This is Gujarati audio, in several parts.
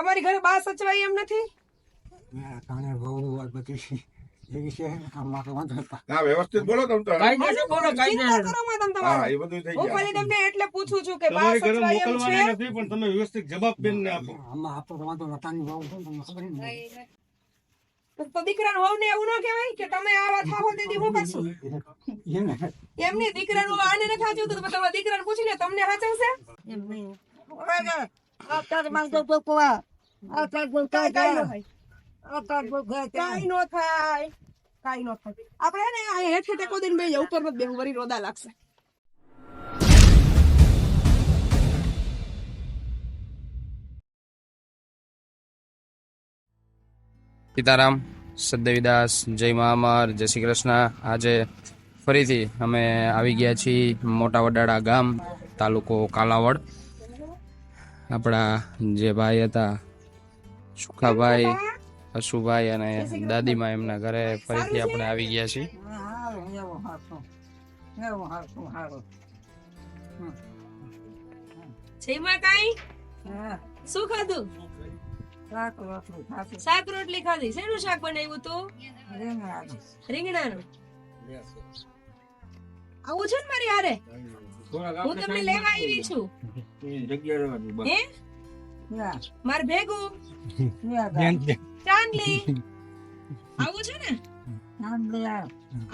તમારી ઘરે બા સચવાય એમ નથી? કાને બહુ વાત બધી એવી છે આમાં તો વાંધો નથી. વ્યવસ્થિત બોલો તમ તો. કાયદેસર બોલો ચિંતા કાયદેસર. કરો માં તમ હા એ બધું થઈ હું ખાલી તમને એટલે પૂછું છું કે બા સચવાય એમ છે? નથી પણ તમે વ્યવસ્થિત જવાબ બેનને આપો. આમાં આપતો તો વાંધો નથી. બહુ છે તમને ખબર ય તો દીકરાનું વહુને એવું ન કહેવાય કે તમે આવા થાહો દીદી હું કરશું? એમની દીકરાનું આને નથી હાચવતું તો તમારા દીકરાને પૂછી લે તમને હાચવશે કાંઈ નો થાય. કાંઈ નો થાય. કાંઈ નો થાય. આપણે ને આ હેઠે ટેકો દઈને બે ઉપર નથી બેહું વરી રોદા લાગશે. સીતારામ સદેવીદાસ જય મહામાર જય શ્રી કૃષ્ણ. આજે ફરીથી અમે આવી ગયા છીએ મોટા વડાળા ગામ તાલુકો કાલાવડ. આપણા જે ભાઈ હતા સુખાભાઈ અશુભાઈ અને દાદીમાં એમના ઘરે ફરીથી આપણે આવી ગયા છીએ. કાંઈ શું ખાધું? શાક રોટલી ખાધી. શેનું શાક બનાવ્યું તું રીંગણાનું. આવું છે ને મારી હારે? હું તમને લેવા આવી છું. હે? માર ભેગું. ચાંદલી. આવું છે ને?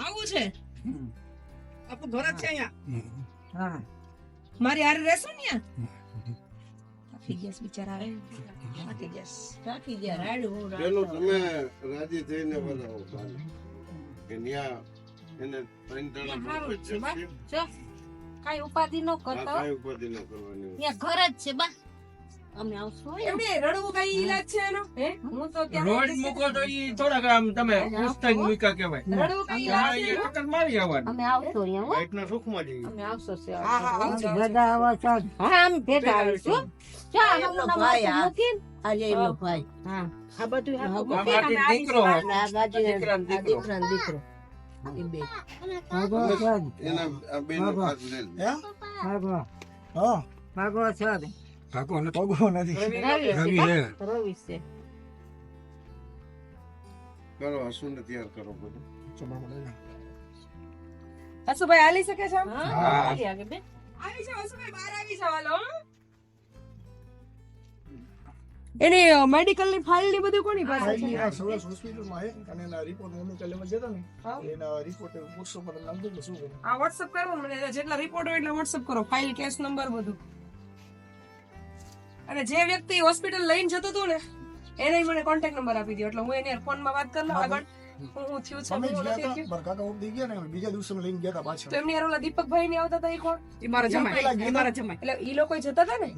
આવું છે? આપણું ઘર જ છે અહીંયા. મારી હારે રહેશો ને બિચારા હવે. થાકી ગયા છે. ગયા રાડું પેલું તમે રાજી થઈને બનાવો કે ન્યા એને ત્રણ જણા જ છે, બા. જો કાંઈ ઉપાધિ ન કરતો કાંઈ ઉપાધિ ન કરવાની ત્યાં ઘર જ છે બા. અમે આવશું હો. એમને રડવું કઈ ઈલાજ છે એનો? હે? હું તો ત્યાં મૂકો તો ઈ થોડાક આમ તમે પુસ્તક મૂક્યા કહેવાય. રડવું કઈ ઈલાજ છે એનો? મારી આવવાનું. અમે આવશું અહીંયા હો. સુખમાં જઈએ. અમે આવશું છે હા હા આવજો, આવજો. હા અમે ભેગા આવીશું. ચા એમનો ભાઈ આજે એમનો ભાઈ. હા. આ બધું દીકરો. દીકરો. દીકરો. લે લે. કાકો ને પગો નથી. રવિ રવિ છે. રવિ છે. કરો હસુને તૈયાર કરો બધું. હસુભાઈ આલી શકે છે હા આલી આગે બે આવી છે જાઓ હસુભાઈ બહાર આવી છે હાલો. એને મેડિકલની ફાઇલની બધું કોની પાસે છે? આ સૌરાસ હોસ્પિટલમાં હે. અને એના રિપોર્ટ મમ્મી કાલે લેવા જતા ને. એના રિપોર્ટ પૂછશો પર નામ દઉં કે શું કરે આ વોટ્સઅપ કરો મને જેટલા રિપોર્ટ હોય એટલા વોટ્સઅપ કરો. ફાઇલ કેસ નંબર બધું. અને જે વ્યક્તિ હોસ્પિટલ લઈને જતો હતો ને એને મને કોન્ટેક્ટ નંબર આપી દીધો એટલે હું એને ફોનમાં વાત કરી લઉં આગળ હું થયું છે અમે હું ગયા નથી હતા થયું. કાકા ગયા ને બીજા દિવસે અમે લઈને ગયા હતા પાછળ તો એમની ઓલા દીપકભાઈ ને આવતા હતા એ કોણ? એ મારા જમાઈ. એ મારા જમાઈ. એટલે ઈ લોકો જતા હતા ને?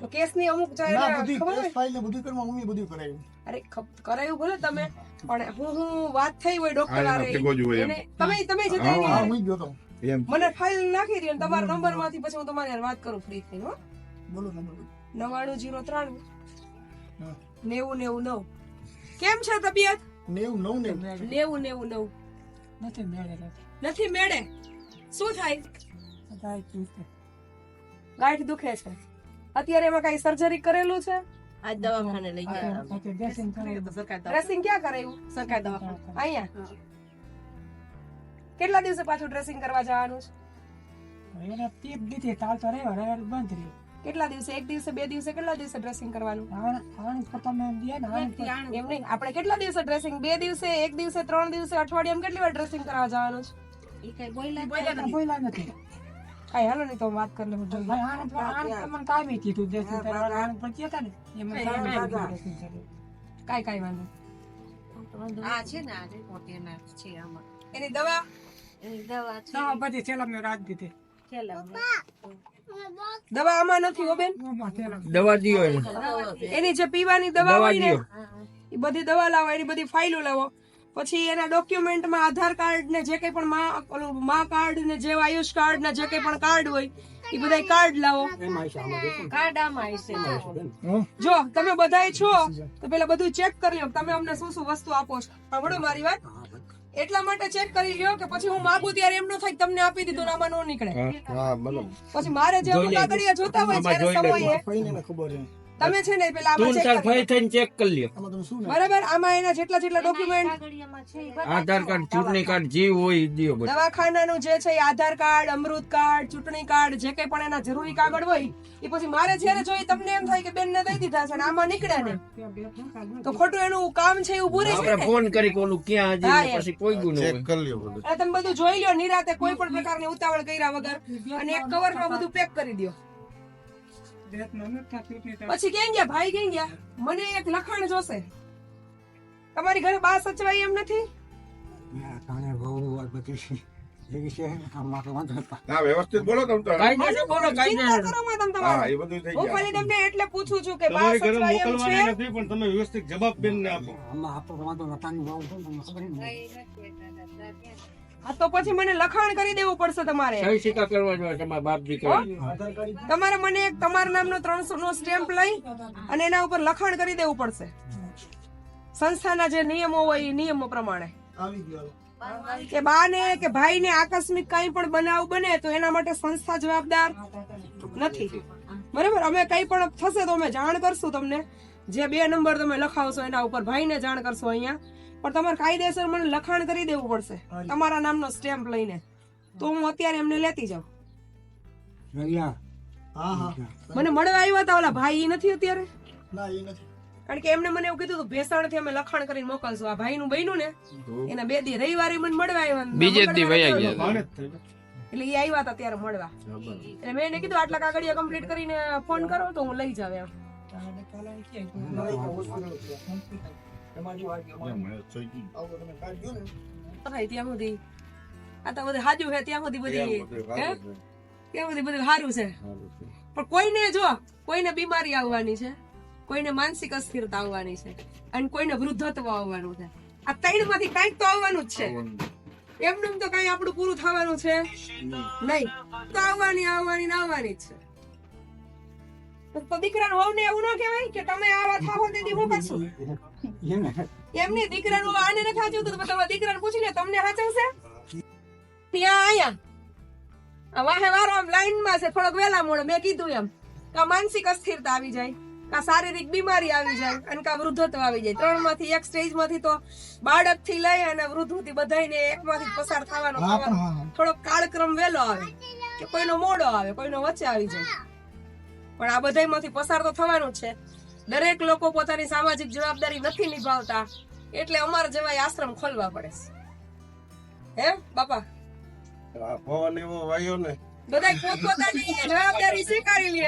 તો કેસની અમુક ના બધી કેસ ફાઇલ ને બધું કરવા મમ્મી બધું કરાયું અરે કરાયું ભલે તમે પણ હું હું વાત થઈ હોય ડોક્ટર આ હારે એના ભેગો જ હોય એમ. એને તમે તમે જતા હા, ગયો તો મને ફાઇલ નાખી દે અને તમારા નંબરમાંથી પછી હું તમારી વાત કરું ફ્રી થઈને બોલો નંબર નવાણું જીરો ત્રાણું. નેવું નેવું નવ. કેમ છે તબિયત? નેવું નવ ને. નેવું નેવું નવ. નથી મેળે શું થાય? ગાંઠ દુખે. છે. અત્યારે એમાં કઈ સર્જરી કરેલું છે? આ દવાખાને લઈ ગયા. ડ્રેસિંગ ક્યાં કરાયું સરકાર દવાખાને. અહીંયા? કેટલા દિવસે પાછું ડ્રેસિંગ કરવા જવાનું છે? કેટલા દિવસે? એક દિવસે બે દિવસે કેટલા દિવસે ડ્રેસિંગ કરવાનું? એમ નહીં. આપણે કેટલા દિવસે ડ્રેસિંગ બે દિવસે એક દિવસે ત્રણ દિવસે અઠવાડિયામાં કેટલી વાર ડ્રેસિંગ કરવા જવાનું છે? કાંઈ હાલો નહીં તો વાત કરી લઉં કઈ કાંઈ કાંઈ વાંધો આ છે ને આ છે આમાં. એની દવા? એની દવા છે. છેલ્લા દવા આમાં નથી હો બેન? દવા દીયો એની. જે પીવાની દવા હોય ને એ બધી દવા લાવો એની બધી ફાઇલો લાવો. પછી એના ડોક્યુમેન્ટમાં આધાર કાર્ડ ને જે કંઈ પણ મા ઓલું મા કાર્ડ ને જે આયુષ કાર્ડ ને જે કંઈ પણ કાર્ડ હોય એ બધા કાર્ડ લાવો. કાર્ડ આમાં જો તમે બધાય છો તો પેલા બધું ચેક કરી લો તમે અમને શું શું વસ્તુ આપો છો? સાંભળો મારી વાત. એટલા માટે ચેક કરી લ્યો કે પછી હું માગું ત્યારે એમ ન થાય તમને આપી દીધું ને આમાં ન નીકળે. પછી મારે જે કાગળિયા જોતા હોય ત્યારે સમયે. ખબર છે તમે છે ને પેલા આમાં તું check તાર થઈને ચેક કરી લ્યો? બરાબર? આમાં એના જેટલા જેટલા ડોક્યુમેન્ટ આધાર કાર્ડ ચૂંટણી કાર્ડ જે હોય દિયો દ્યો બધું. દવાખાનાનું જે છે આધાર કાર્ડ અમૃત કાર્ડ ચૂંટણી કાર્ડ જે કઈ પણ એના જરૂરી કાગળ હોય એ પછી મારે જ્યારે જોઈએ તમને એમ થાય કે બેન ને દઈ દીધા છે ને આમાં નીકળે ને. તો ખોટું એનું કામ છે એવું પૂરે છે આપણે ફોન કરી કોનું ક્યાં હજી પછી કોઈ ગુનો ચેક કરી લ્યો બધું. તમે બધું જોઈ લ્યો નિરાતે કોઈ પણ પ્રકારની ઉતાવળ કર્યા વગર અને એક કવરમાં બધું પેક કરી દો પછી કેમ ગયા? ભાઈ કેમ ગયા? મને એક લખાણ જોશે. તમારી ઘરે બા સચવાય એમ નથી? કાણે બહુ વાત બધી એ વિશે આમાં તો વાંધો હા વ્યવસ્થિત બોલો તમે તો. કાયદેસર બોલો ચિંતા કાયદેસર કરો માં તમ હા એ બધું થઈ હું ખાલી તમને એટલે પૂછું છું કે બા સચવાય એમ છે? નથી પણ તમે વ્યવસ્થિત જવાબ આપો. આમાં આપણો વાંધો નતાની બહુ ખબર નહીં. તો પછી મને લખાણ કરી દેવું પડશે તમારે. સહી સિક્કા કરવા જોઈએ તમારા બાપ દીકરા તમારે મને એક તમારા નામનો ત્રણસો નો સ્ટેમ્પ લઈ અને એના ઉપર લખાણ કરી દેવું પડશે. સંસ્થાના જે નિયમો હોય એ નિયમો પ્રમાણે. આવી ગયો કે બા ને કે ભાઈ ને આકસ્મિક કઈ પણ બનાવ બને તો એના માટે સંસ્થા જવાબદાર નથી. બરાબર? અમે કઈ પણ થશે તો અમે જાણ કરશું તમને. જે બે નંબર તમે લખાવશો એના ઉપર ભાઈને જાણ કરશો અહીંયા. પણ તમારે કાયદેસર મને લખાણ કરી દેવું પડશે. તમારા નામનો સ્ટેમ્પ લઈને. તો હું અત્યારે એમને લેતી જાઉં. મને મળવા આવ્યા હતા ઓલા ભાઈ ઈ નથી અત્યારે? ના એ નથી. કારણ કે એમને મને એવું કીધું હતું ભેસાણથી અમે લખાણ કરીને મોકલશું. આ ભાઈ નું બન્યું ને એના બે દી રવિવારે મને મળવા આવ્યા બીજે દી વયા ગયા. એટલે એ આવ્યા હતા ત્યારે મળવા. એટલે મેં એને કીધું આટલા કાગળિયા કમ્પ્લીટ કરીને ફોન કરો તો હું લઈ જાવ એમ. આવું તમે કાઢ્યું ને. થાય ત્યાં સુધી આ તો બધું હાજુ છે ત્યાં સુધી બધી ત્યાં સુધી બધું સારું છે. પણ કોઈને જો કોઈને બીમારી આવવાની છે કોઈને માનસિક અસ્થિરતા આવવાની છે અને કોઈને વૃદ્ધત્વ આવવાનું છે. આ ત્રણમાંથી કંઈક તો આવવાનું જ છે. એમનું તો કઈ આપણું પૂરું થવાનું છે? નહીં. તો આવવાની આવવાની ને આવવાની જ છે. તો- દીકરાનું હોવ ને એવું ન કહેવાય કે તમે આવા થાવો તેથી હું કરશું? એમની? દીકરાનું આને નથી હાચવતું તો તમારા દીકરાને પૂછી લે તમને હાચવશે ત્યાં આયા. વાહે વારો આમ લાઈનમાં છે થોડોક વેલા મોડે. મેં કીધું એમ કા માનસિક અસ્થિરતા આવી જાય કા શારીરિક બીમારી આવી જાય અને કા વૃદ્ધત્વ આવી જાય. ત્રણમાંથી એક સ્ટેજમાંથી તો બાળકથી લઈ અને વૃદ્ધથી બધાને એક માંથી પસાર થવાનો થોડો કાળક્રમ વેલો આવે કે કોઈનો મોડો આવે કોઈનો વચ્ચે આવી જાય. પણ આ બધામાંથી પસાર તો થવાનું છે. દરેક લોકો પોતાની સામાજિક જવાબદારી નથી નિભાવતા. એટલે અમારા જેવા આશ્રમ ખોલવા પડે છે. હે, બાપા? પવન એવો વાયો ને. બધા પોતપોતાની જવાબદારી સ્વીકારી લે.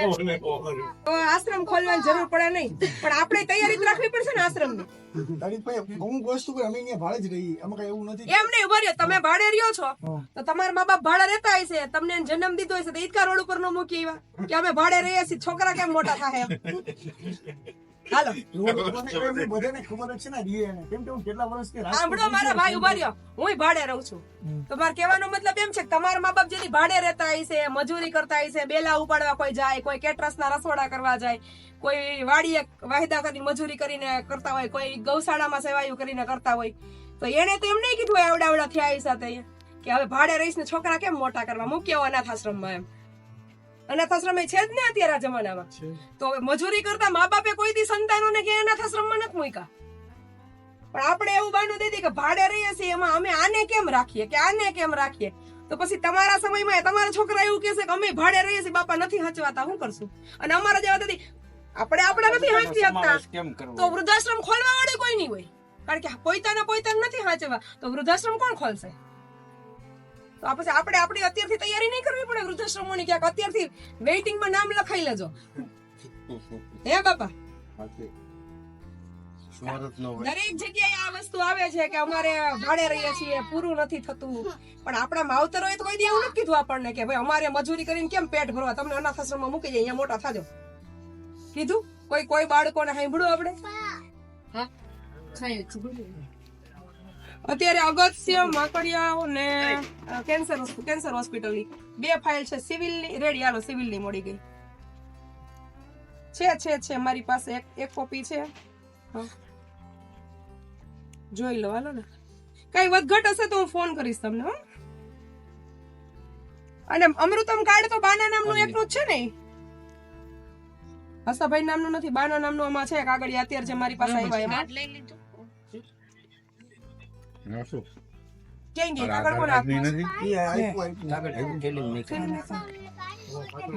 તો આશ્રમ ખોલવાની જરૂર પડે નહીં. પણ આપણે તૈયારી રાખવી પડશે ને આશ્રમની. તારી પાસે અમુક વસ્તુ પર અમે અહીંયા ભાડે જ રહીએ. આમાં કઈ એવું નથી. એમ નહીં તમે ભાડે રહ્યો છો. તો તમારા મા બાપ ભાડે રહેતા હશે તમને જન્મ દીધો હશે તો ઈદકા રોડ ઉપર ન મૂકી આવ્યા. કે અમે ભાડે રહીએ છીએ. છોકરા કેમ મોટા થાય એમ? હાલો. રોડ ઉપર ને એમને બધાને ખબર છે ને રહીએ કેમ કે હું કેટલા વર્ષથી સાંભળો મારા ભાઈ ઊભા રહ્યો. હું ભાડે રહું છું. તો મારે કહેવાનો મતલબ એમ છે કે તમારા મા બાપ જેની ભાડે રહેતા હશે મજૂરી કરતા હશે બેલા ઉપાડવા કોઈ જાય કોઈ કેટરસ ના રસોડા કરવા જાય કોઈ વાડીએ વાયદા કરી મજૂરી કરીને કરતા હોય કોઈ ગૌશાળામાં સેવાયું કરીને કરતા હોય. તો એને તો એમ નહીં કીધું આવડાવડા થયા સાથે કે હવે ભાડે રહીશ ને છોકરા કેમ મોટા કરવા? મૂક્યો અનાથ આશ્રમમાં એમ. અનાથ આશ્રમ એ છે જ ને અત્યારે આ જમાનામાં તો મજૂરી કરતા મા બાપે કોઈ દી સંતાનોને કે અનાથ આશ્રમમાં નથી મૂક્યા. પણ આપણે એવું બાનું દીધી કે ભાડે રહીએ છીએ એમાં અમે આને કેમ રાખીએ કે આને કેમ રાખીએ? તો પછી તમારા સમયમાં તમારા છોકરા એવું કહેશે કે અમે ભાડે રહીએ છીએ બાપા નથી હચવાતા શું કરશું? અને અમારા જેવા દીદી આપણે આપણે નથી હાંચી શકતા સમાવેશ કેમ કરવો? તો વૃદ્ધાશ્રમ ખોલવા વાળું કોઈ નહીં હોય. કારણ કે પોતાના પોતાને નથી હાંચવા. તો વૃદ્ધાશ્રમ કોણ ખોલશે? તો આ પછી આપણે આપણી અત્યારથી તૈયારી નહીં કરવી પડે વૃદ્ધાશ્રમોની ક્યાંક અત્યારથી વેઇટિંગમાં નામ લખાઈ લેજો. હે બાપા. દરેક જગ્યાએ આ વસ્તુ આવે છે કે અમારે ભાડે રહીએ છીએ પૂરું નથી થતું. પણ આપણા માવતરોએ તો કોઈ દી એવું નથી કીધું આપણને કે ભાઈ અમારે મજૂરી કરીને કેમ પેટ ભરવા? તમને અનાથ આશ્રમમાં મૂકી જાય અહીંયા મોટા થાજો. કીધું? કોઈ કોઈ બાળકોને સાંભળ્યું આપણે? અત્યારે અગત્ય માકડિયાઓ ને કેન્સર કેન્સર હોસ્પિટલની બે ફાઇલ છે સિવિલની. રેડી હાલો સિવિલની મળી ગઈ. છે છે છે મારી પાસે એક એક કોપી છે. જોઈ લો હાલો ને. કઈ વધઘટ હશે તો હું ફોન કરીશ તમને હો. અને અમૃતમ કાર્ડ તો બાના નામનું એકનું જ છે ને હસાભાઈ નામનું નથી બાના નામનું આમાં છે કાગળિયા અત્યારે જે મારી પાસે આવ્યા એમાં. લઈ લીધું? ક્યાં ગઈ કાગળ કોને આપ્યું છે?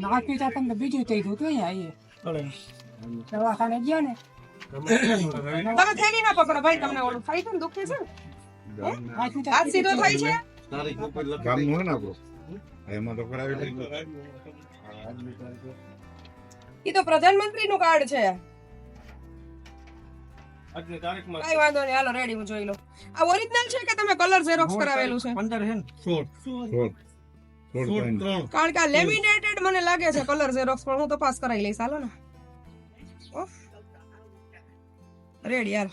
નાખી તો તમને બીજું થઈ ગયું ક્યાં આવીએ દવાખાને ગયા ને તમે થેલી ના પકડો ભાઈ તમને ઓલું થાય છે ને દુખે છે ને? હાથ સીધો થાય છે ગામનું હોય ને આપણું એમાં તો કરાવી લઈ એ તો પ્રધાનમંત્રી નું કાર્ડ છે આજની તારીખમાં કઈ વાંધો નહીં હાલો રેડી હું જોઈ લઉં. આ ઓરિજિનલ છે કે તમે કલર ઝેરોક્સ કરાવેલું છે? હે ને? કારણ કે આ લેમિનેટેડ મને લાગે છે કલર ઝેરોક્સ પણ હું તપાસ કરાવી લઈશ. હાલો ને. રેડી હાલ.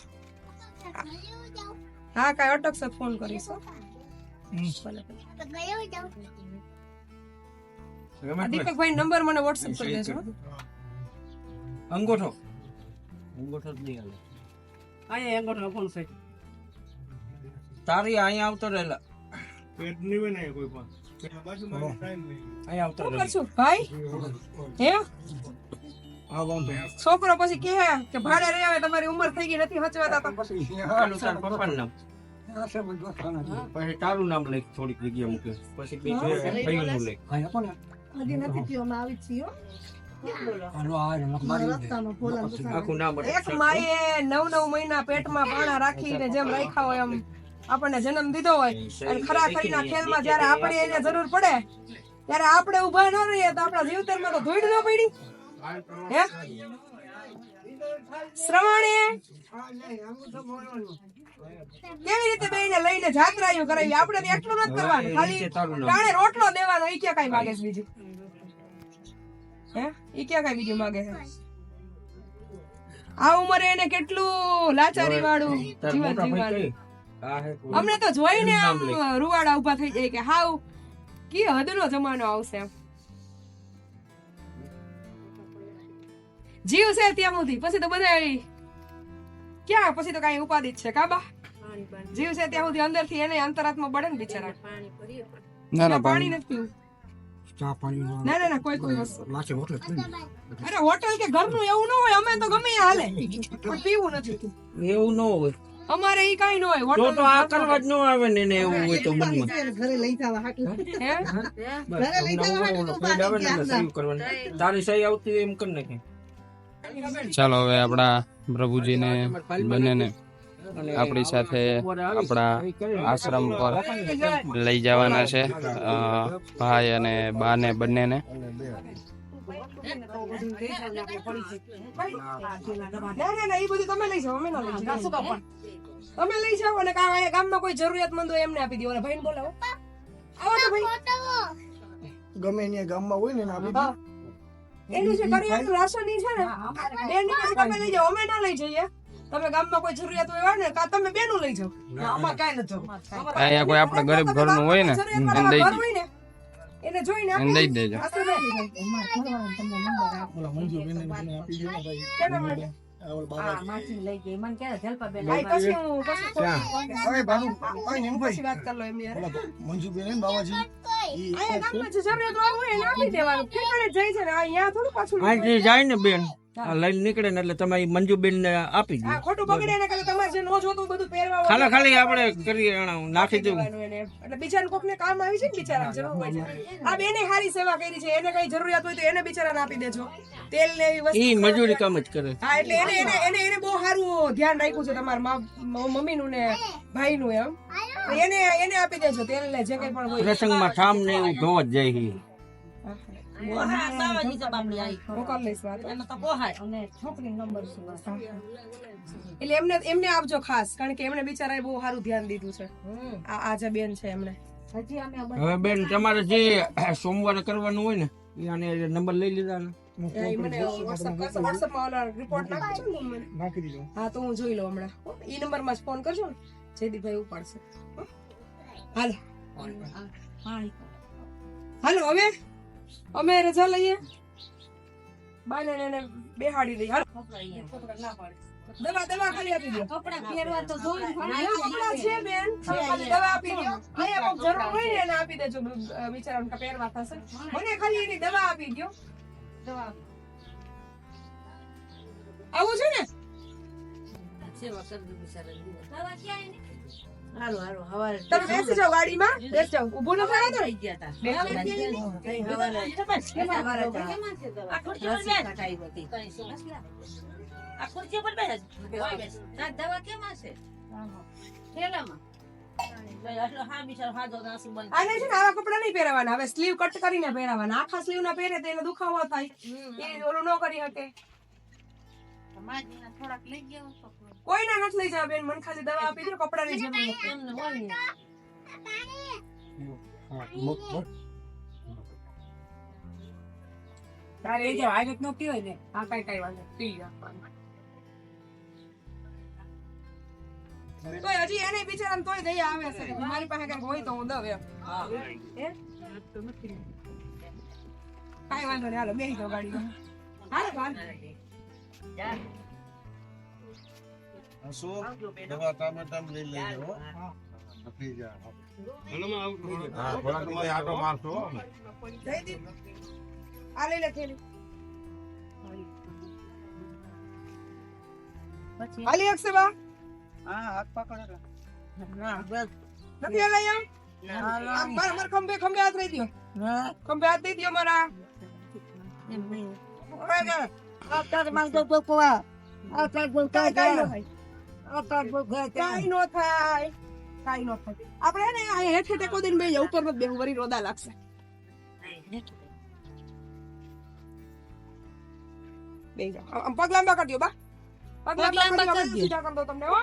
હા કાંઈ અટકશે ફોન કરીશ દીપકભાઈ નંબર મને વોટ્સએપ કરી દેજો. અંગોઠો. અંગોઠો જ નહીં હાલે. અહીંયા અંગોઠો ફોન છે. તારી અહીંયા આવતો રહેલા. પેટ નહીં હોય ને કોઈ પણ છોકરો પછી કે કે ભાડે રહી આવે તમારી ઉંમર થઈ ગઈ નથી હચવાતા પછી તારું નામ લઈ થોડીક જગ્યા મૂકે. પછી બીજું ભાઈનું લઈ આખું નામ એક માએ નવ નવ મહિના પેટમાં પાણા રાખીને જેમ રાખ્યા હોય એમ આપણને જન્મ દીધો હોય. અને ખરા ખરીના ખેલમાં જયારે આપણે એને જરૂર પડે ત્યારે આપણે ઊભા ન રહીએ તો આપણા જીવતરમાં તો ધૂળ ન પડી. હે? શ્રવણે કેવી રીતે બેયને લઈને જાત્રાયું કરાવી? આપણે એટલું નથી કરવાનું. ખાલી રોટલો દેવાનો એ ક્યાં કઈ માગે છે બીજું? હે? ઈ ક્યાં કઈ બીજું માગે છે? આ ઉંમરે એને કેટલું લાચારી વાળું જીવન જીવવાનું. અમને તો જોઈને આમ રૂવાડા ઊભા થઈ જાય કે હાવ કી હદનો જમાનો આવશે? જીવ છે ત્યાં સુધી. પછી તો બધા ક્યાં? પછી તો કઈ ઉપાધિ છે કાબા જીવ છે ત્યાં સુધી અંદરથી એને અંતરાત્મા બળે ને બિચારા. ના ના, પાણી નથી પીવું. ચા પાણી ના ના ના કોઈ કોઈ વસ્તુ. લાચે હોટલ અરે હોટલ કે ઘરનું એવું ન હોય અમે તો ગમે એ હાલે. પણ પીવું નથી. એવું ન હોય. અમારે ઈ કઈ ન હોય તો હોટલ તો આ કરવા જ ન આવે ને ને એવું હોય તો મનમાં. ઘરે લઈ તમને ઓલો હે? ઘરે લઈ સહી કરવાની. તારી સહી આવતી એમ કરી નાખે. ચાલો હવે આપણા પ્રભુજીને બંનેને આપણી સાથે આપણા આશ્રમ પર લઈ જવાના છે. ભાઈ અને બા ને બંનેને ના ના ના એ બધું તમે લઈ જાઓ અમે ના લઈ જાઓ તમે લઈ જાઓ અને કાં અહીંયા ગામમાં કોઈ જરૂરિયાતમંદ હોય એમને આપી દો અને ભાઈને બોલાવો આવો તો ભાઈ ગમે ત્યાં ગામમાં હોય ને આપી દો એનું જે કરિયાણું રાશન છે ને બેનની તમે લઈ જાઓ અમે ના લઈ જઈએ. તમે ગામમાં કોઈ જરૂરિયાત હોય ને કા તમે બેનું લઈ જાઓ. આમાં કાંઈ નથી અહીંયા કોઈ આપણે ગરીબ ઘરનું હોય ને એને દઈ ને એને જોઈને એને દઈ દેજો. ઓલા ને આપી દો ભાઈ. કેના માટે? મંજુબેન બાબાજી. જાય છે ને અહીંયા થોડું પાછું અહીંથી જાય ને બેન. લઈને નીકળે ને એટલે તમે મંજુબેન ને આપી દો. ખોટું બગડે ને કરતા તમારે જે નો જોતું બધું પહેરવા ખાલી ખાલી આપણે કરી નાખી દેવું. એટલે બીજાને કોકને કામ આવી છે ને બિચારા જરૂર હોય છે. આ બેને સારી સેવા કરી છે એને કઈ જરૂરિયાત હોય તો એને બિચારાને આપી દેજો. તેલ ને એવી વસ્તુ ઈ મજૂરી કામ જ કરે હા એટલે એને એને એને એને બહુ સારું ધ્યાન રાખ્યું છે તમારા મા મમ્મી નું ને ભાઈ નું એમ એને એને આપી દેજો તેલ ને જે કઈ પણ હોય. પ્રસંગમાં ઠામ ને એવું ધોવા જ જાય એટલે એમને એમને આપજો ખાસ કારણ કે એમને બિચારાએ બહુ સારું ધ્યાન દીધું છે. આ આ જે બેન છે એમને હવે બેન તમારે જે સોમવારે કરવાનું હોય ને આને નંબર લઈ લીધા ને. હા તો હું જોઈ લઉં હમણાં. ઈ નંબરમાં ફોન કરજો ને. જયદીપભાઈ ઉપાડશે. હો? હાલો. હાલો હવે? અમે રજા લઈએ. બાને એને બેહાડી દઈ હાલો. દવા દવા ખાલી આપી દો. કપડા પહેરવા તો જોયું કપડા છે બેન. દવા આપી દો. અહીંયા કોક જરૂર હોય ને એને આપી દેજો. બિચારાને પહેરવા થશે. મને ખાલી એની દવા આપી દો દવા આવું છે ને? સેવા કરવી બિચારા હાલો હાલો હવારે તમે બેસી જાઓ ગાડીમાં? બેસી જાઓ. ઊભું ન થવા દો. ગયા હતા બેસી. હવારે હવારે આ ખુરશી પર બેસ. કટાઈ હતી આ ખુરશી પર બેસ. તાર દવા કેમ હશે? થેલામાં એટલે હા બિચારો હાથો નાસુ બંધ આને છે ને આવા કપડા નહીં પહેરવાના. હવે સ્લીવ કટ કરીને પહેરવાના. આખા સ્લીવ ના પહેરે તો એને દુખાવો થાય. એ ઓલું ન કરી શકે. થોડાક લઈ ગયા તો કોઈને નથી લઈ જવા બેન, મને ખાલી દવા આપી દો કપડાની જરૂર નથી હોય તારે એ જે હાજત નો પીવાય ને, આ કઈ કઈ વાંધો પી તોય હજી એને બિચારાને તોય દયા આવે છે. મારી પાસે કઈ હોય તો હું દઉં એમ. કઈ વાંધો નહીં, હાલો બેસી જાઓ ગાડીમાં. હાલો હાલો. શું? દવા ટામેટામ લઈ લેજો હો. આપી જા હા. થોડાક સમય આટો મારશો આ લઈ લે થેલી. હાલી શકશે બા હા હાથ પકડો નથી હલાઈ આમ આમ મારા મારા ખંભે ખંભે હાથ રહી દો ખંભે હાથ દઈ દો મારા. કાંઈ નો થાય. કઈ નો થાય. આપણે ને આ હેઠે ટેકો દઈને બે ઉપર મત બેહું વરી રોદા લાગશે. બેસી જાઓ. આમ- આમ પગ લાંબા કરજો બા. પગ લાંબા કરજો સીધા કરી દો તમને હો.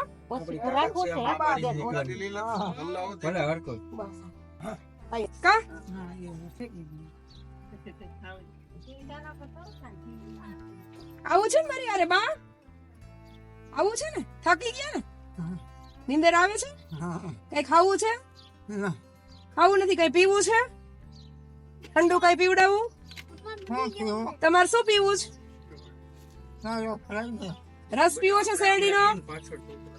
રાખો છે ગાડી લઈ લો તમને આવો ભલે હરકો બસ. આઈ કા? આવું છે ને મારી અરે બા? આવું છે ને? થાકી ગયા ને? નીંદર આવે છે? કઈ ખાવું છે? ખાવું નથી કઈ પીવું છે? ઠંડુ કઈ પીવડાવું? તમારે શું પીવું છે? રસ પીવો છે શેરડીનો?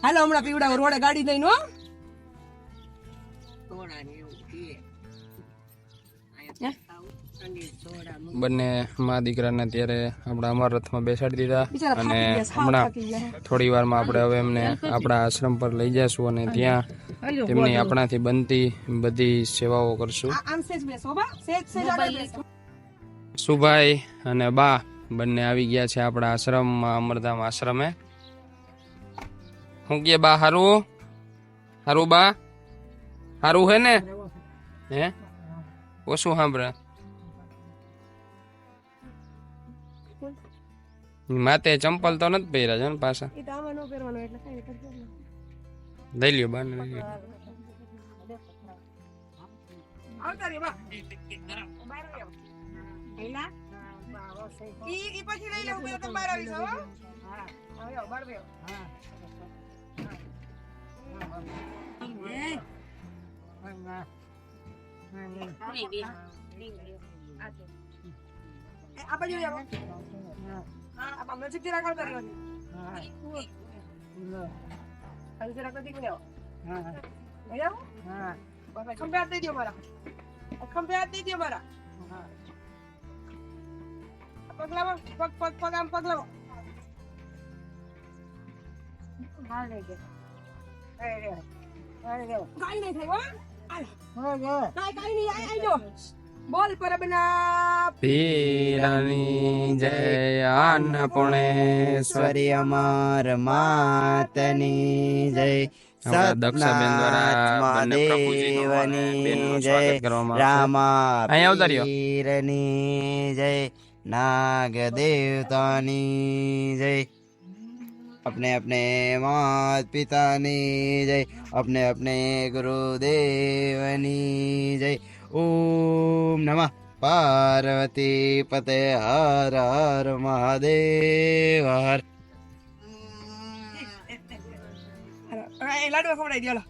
હાલો હમણાં પીવડાવું રોડે ગાડી લઈને હો. બંને મા દીકરાને ત્યારે આપણે અમર રથમાં બેસાડી દીધા અને હમણાં થોડી વારમાં આપણે હવે એમને આપણા આશ્રમ પર લઈ જઈશું અને ત્યાં તેમની આપણાથી બનતી બધી સેવાઓ કરશું. સુભાઈ. અને બા બંને આવી ગયા છે આપણા આશ્રમમાં અમરધામ આશ્રમે. હું કે બા હારું? હારું બા? હારું હે ને? હે? ઓછું સાંભળે. માતે ચંપલ તો નથી પહેર્યા છે ને પાછા એ તો આમાં ન પહેરવાનું એટલે કઈ કરજો ને. લઈ લ્યો બા લઈ લ્યો આવતા લઈ લેવું પેલા તમે બહાર આવી જાઓ હો. આવ્યો, બહાર આવ્યો. એ, આ બાજુ આવો. આ બાજુ નજીકથી રાખો આવતા રહ્યો. આ જરાક નજીક લઈ આવો. લઈ આવો? બસ, આ ખંભે હાથ દઈ દ્યો મારા આ ખંભે હાથ દઈ દ્યો મારા આ પગ લાવો પગ પગ પગ આમ પગ લાવો કાંઈ નહીં થાય હો. કાંઈ કાંઈ નહીં આઈ આઈ જો બોલ પરબના પીરની જય માતની જય. સદક્ષબેન દ્વારા રામા પીરની જય. નાગ દેવતાની જય. अपने अपने मात पिता ने जय अपने अपने गुरुदेवनी जय ઓમ નમઃ. પાર્વતી પતે હર હર મહાદેવ હર લાડુ લાડવા ખવડાવી દો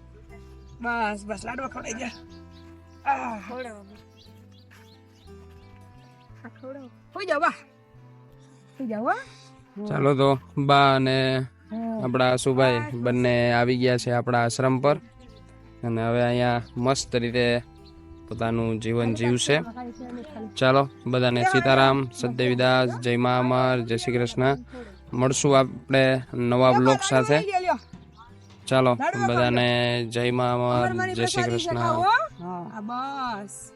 બસ બસ લાડવા ખવડાવી દો ચાલો તો બા અને આપણા સુભાઈ બંને આવી ગયા છે આપણા આશ્રમ પર. અને હવે અહીંયા મસ્ત રીતે પોતાનું જીવન જીવશે ચાલો, બધાને સીતારામ સદેવીદાસ જય મા અમર, જય શ્રી કૃષ્ણ. મળશું આપણે નવા બ્લોક સાથે. ચાલો, બધાને જય મા અમર, જય શ્રી કૃષ્ણ. બસ.